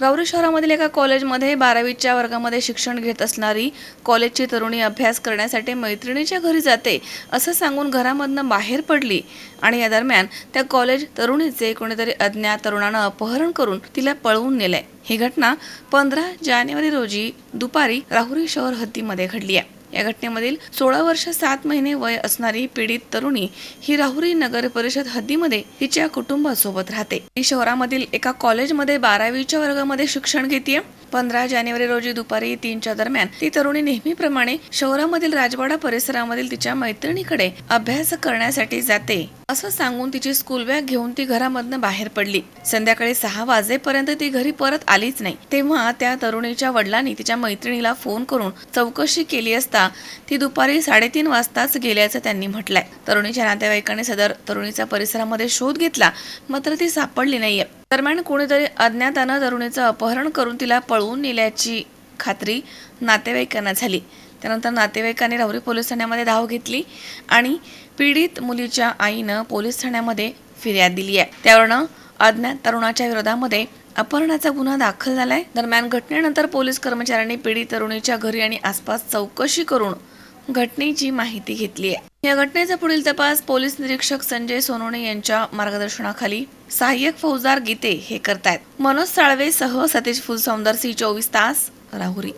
राऊरी शहरामधील एका कॉलेजमध्ये बारावीच्या वर्गामध्ये शिक्षण घेत असणारी कॉलेजची तरुणी अभ्यास करण्यासाठी मैत्रिणीच्या घरी जाते असं सांगून घरामधनं बाहेर पडली. आणि या दरम्यान त्या कॉलेज तरुणीचे कोणीतरी अज्ञात तरुणानं अपहरण करून तिला पळवून नेलंय. ही घटना पंधरा जानेवारी रोजी दुपारी राहुरी शहर हद्दीमध्ये घडली आहे. या घटनेमधील सोळा वर्ष सात महिने वय असणारी पीडित तरुणी ही राहुरी नगर परिषद हद्दीमध्ये तिच्या कुटुंबासोबत राहते. ती शहरामधील एका कॉलेजमध्ये बारावीच्या वर्गामध्ये शिक्षण घेते पंधरा जानेवारी रोजी दुपारी तीनच्या दरम्यान. ती तरुणी नेहमीप्रमाणे शहरामधील राजवाडा परिसरामधील तिच्या मैत्रिणीकडे अभ्यास करण्यासाठी जाते. असं सांगून तिची स्कूल बॅग घेऊन ती घरामधनं बाहेर पडली. संध्याकाळी सहा वाजेपर्यंत ती घरी परत आलीच नाही. तेव्हा त्या तरुणीच्या वडिलांनी तिच्या मैत्रिणीला फोन करून चौकशी केली असता ती दुपारी साडेतीन वाजताच गेल्याचं त्यांनी म्हटलंय. तरुणीच्या नातेवाईकांनी सदर तरुणीचा परिसरामध्ये शोध घेतला मात्र ती सापडली नाहीये. दरम्यान कोणीतरी अज्ञातानं तरुणीचं अपहरण करून तिला पळवून नेल्याची खात्री नातेवाईकांना झाली. त्यानंतर नातेवाईकांनी राहुरी पोलीस ठाण्यामध्ये धाव घेतली आणि पीडित मुलीच्या आईनं पोलीस ठाण्यामध्ये फिर्याद दिली आहे. त्यावरनं अज्ञात तरुणाच्या विरोधामध्ये अपहरणाचा गुन्हा दाखल झालाय. दरम्यान घटनेनंतर पोलीस कर्मचाऱ्यांनी पीडित तरुणीच्या घरी आणि आसपास चौकशी करून घटनेची माहिती घेतली आहे या घटनेचा पुढील तपास पोलीस निरीक्षक संजय सोनोने यांच्या मार्गदर्शनाखाली सहाय्यक फौजदार गीते हे करतायत. मनोज साळवे सह सतीश फुलसौंदर सी चोवीस तास राहुरी.